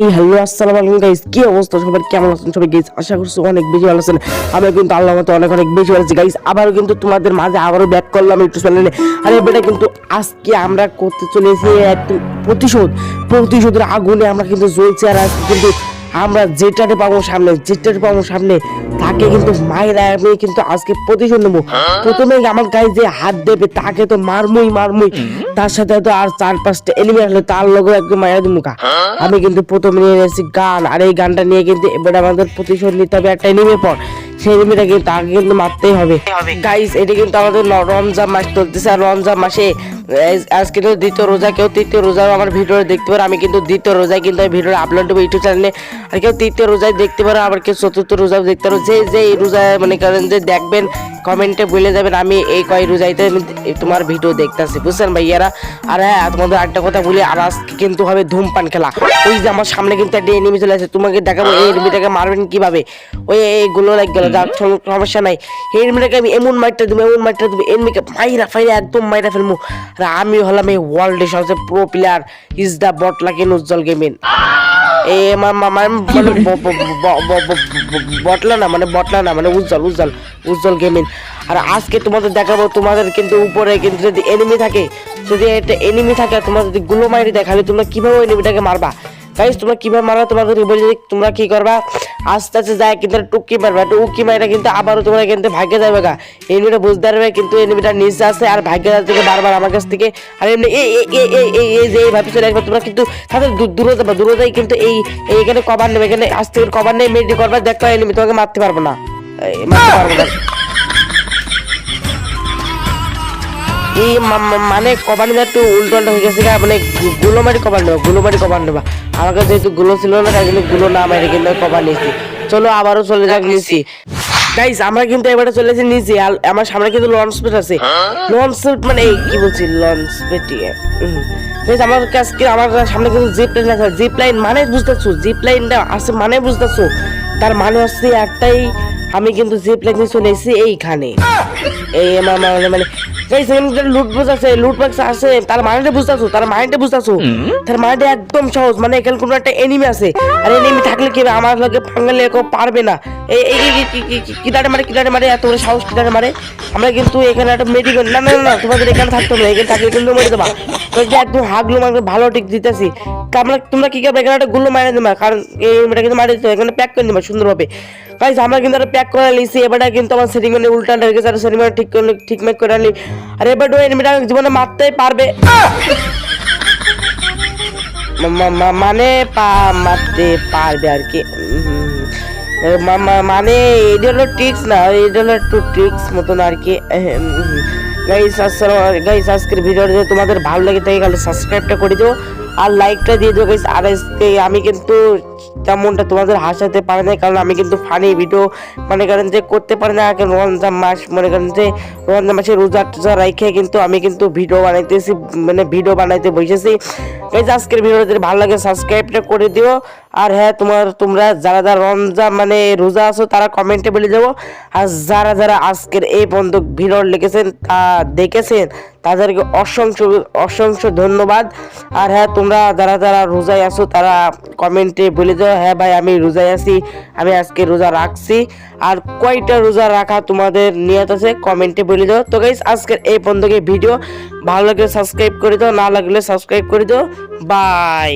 Hello আসসালামু আলাইকুম guys কি অবস্থা? সবার কেমন আছেন? সবাই গাইস আশা করছি অনেক বেশি ভালো আছেন। আমি কিন্তু আল্লাহ মতো অনেক অনেক বেশি ভালো গাইস আবারও কিন্তু তোমাদের মাঝে আবারও ব্যাক করলাম একটু চ্যানেলে কিন্তু আজকে আমরা করতে চলেছি একটু প্রতিশোধ। প্রতিশোধের আগুনে আমরা কিন্তু জ্বলছি আর আজকে কিন্তু আমরা যেটাতে পাবো সামনে যেটাতে পাবো সামনে তাকে কিন্তু মায়ের আমি কিন্তু আজকে প্রতিশোধ নেব। প্রথমে আমার গায়ে যে হাত দেবে তাকে তো মারমুই মারমুই। তার সাথে তো আর চার পাঁচটা এলিমি আসলে তার লোক একদম মায়ের মুখা। আমি কিন্তু প্রথমে নিয়ে এসেছি গান আর এই গানটা নিয়ে কিন্তু এবারে আমাদের প্রতিশোধ নিতে হবে একটা এনিমে পর। সেই কিন্তু তাকে কিন্তু মারতেই হবে। গাইস এটা কিন্তু আমাদের রমজান মাস চলতেছে আর রমজান মাসে আজকে তো দ্বিতীয় রোজা, কেউ তৃতীয় রোজাও আমার ভিডিও দেখতে পারো, আমি কিন্তু দ্বিতীয় রোজায় কিন্তু এই ভিডিও আপলোড দেবো ইউটিউব চ্যানেলে আর কেউ তৃতীয় রোজায় দেখতে পারো, আবার কেউ চতুর্থ রোজাও দেখতে পারো। যে যে এই রোজায় মানে করেন যে দেখবেন কমেন্টে বলে যাবেন, আমি এই কয় রোজাইতে তোমার ভিডিও দেখতেছি, বুঝছেন ভাইয়ারা? আর হ্যাঁ তোমাদের একটা কথা বলি, আর আজকে কিন্তু হবে ধূমপান খেলা। ওই যে আমার সামনে কিন্তু একটা এনিমি চলে আসে, তোমাকে দেখাবো, এই এনিমিটাকে মারবেন কীভাবে? ওই এইগুলো লাগ গেল সমস্যা নাই। এনিমিটাকে আমি এমন মাইটটা দেবো, এমন মাইটটা দেবো এনিমিকে মাইরা, ফাইরা একদম মাইরা ফেলব। আর আমি হলাম এই ওয়ার্ল্ডের সবচেয়ে pro player is the bot lucky Ujjwal gaming এ, মা মানে বটলা না মানে বটলা না মানে উজ্জ্বল উজ্জ্বল উজ্জ্বল গেমিং আর আজকে তোমাদের দেখাবো, তোমাদের কিন্তু উপরে কিন্তু যদি এনিমি থাকে, যদি একটা এনিমি থাকে তোমার যদি গুলো মারি দেখালে খালি তোমরা কীভাবে এনিমিটাকে মারবা? গাইস তোমরা কীভাবে মারবা? তোমাদের বলি যে তোমরা কি করবা? আস্তে আস্তে যায় কিন্তু টুকি মারবা। উকি মাইরা কিন্তু আবারও তোমরা কিন্তু ভাগ্যে যাবে গা। এনিমিটা বুঝতে পারবে কিন্তু এনিমিটা নিচে আছে আর ভাগ্যে থেকে বারবার আমার কাছ থেকে। আর এমনি এই এই এই যে এইভাবে চলে তোমরা কিন্তু তাদের দূরে যাবে। দূরে যাই কিন্তু এই এখানে কভার নেবে। এখানে থেকে কভার নেই মেডি করবা দেখো এনিমি তোমাকে মারতে পারব না। এই, মানে কভার নিলে একটু উল্টো উল্টো হয়ে গেছে মানে গু- গুলো কভার নেবা গুলো মারি কভার নেবা আমার কাছে যেহেতু গুলো ছিল না, তাই জন্যগুলো না মারি কিন্তু কভার নিয়েছি। চলো আবারও চলে যাক নিয়েছি গাইস আমরা কিন্তু এবারে চলেছি নিচে, আর আমার সামনে কিন্তু লঞ্চ পেট আছে। লঞ্চ পেট মানে এই, কি বলছি? লঞ্চ পেট গাইস আমার কাছে আমার সামনে কিন্তু জিপ লাইন আছে। জিপ লাইন মানে বুঝতেছো? জিপ লাইনটা আছে মানে বুঝতেছো? তার মানে হচ্ছে একটাই, আমি কিন্তু জিপ লাইন চলে এসেছি এইখানে। এই আমার মানে মানে এই সেখানে লুট বক্স আছে লুট বক্স আছে তার মাইন্ডে বুঝতেছো তার মাইন্ডে বুঝতেছো তার মাইন্ডে একদম সহজ মানে এখানে কোনো একটা এনিমি আছে। আর এনিমি থাকলে কি আমার লগে ফাঙ্গালে কেউ পারবে না। এই কিদারে মারে কিদারে মারে এত বড় সাহস কিদারে মারে। আমরা কিন্তু এখানে একটা মেডিকেল না না না, তোমাদের এখানে থাকতে হবে না, এখানে থাকলে কিন্তু মরে দেবা তো যে একদম হাগলো মানে ভালো ঠিক দিতেছি। আমরা তোমরা কি করবে? এখানে একটা গুলো মারে দেবা কারণ এই এটা কিন্তু মারে দিতে এখানে প্যাক করে দেবা সুন্দরভাবে। গাইজ আমরা কিন্তু একটা প্যাক করে নিয়েছি এবারে কিন্তু আমার সেটিং মানে উল্টা হয়ে গেছে, আর সেটিং ঠিক করে ঠিক করে আনি আর এবার ওই এনিমিটা জীবনে মারতেই পারবে। মানে পা মারতে পারবে আর কি। মানে এটা হলো ট্রিক্স না এটা হলো একটু ট্রিক্স মতন আর কি। গাইস আসসালাম গাইস আজকের ভিডিও যদি তোমাদের ভালো লাগে তাই তাহলে সাবস্ক্রাইবটা করে দিও। আর লাইকটা দিয়ে দিও গাইস আর আজকে আমি কিন্তু তেমনটা তোমাদের হাসাতে পারি না কারণ আমি কিন্তু ফানি ভিডিও মনে করেন যে করতে পারি না কারণ রমজান মাস, মনে করেন যে রমজান মাসে রোজা টোজা রাইখে কিন্তু আমি কিন্তু ভিডিও বানাইতেছি মানে ভিডিও বানাইতে বসেছি। গাইস আজকের ভিডিও যদি ভালো লাগে সাবস্ক্রাইবটা করে দিও। আর হ্যাঁ তোমার, তোমরা যারা যারা রমজান মানে রোজা আছো, তারা কমেন্টে বলে যাব। আর যারা যারা আজকের এই পর্যন্ত ভিডিও লিখেছেন, তা দেখেছেন, তাদেরকে অসংখ্য অসংখ্য ধন্যবাদ। আর হ্যাঁ তোমরা যারা যারা রোজায় আছো, তারা কমেন্টে বলে দাও হ্যাঁ ভাই, আমি রোজায় আছি, আমি আজকে রোজা রাখছি। আর কয়টা রোজা রাখা তোমাদের নিয়ত আছে? কমেন্টে বলে দাও। তো গাইস আজকের এই পর্যন্ত ভিডিও? ভালো লাগলে সাবস্ক্রাইব করে দাও, না লাগলে সাবস্ক্রাইব করে দাও। বাই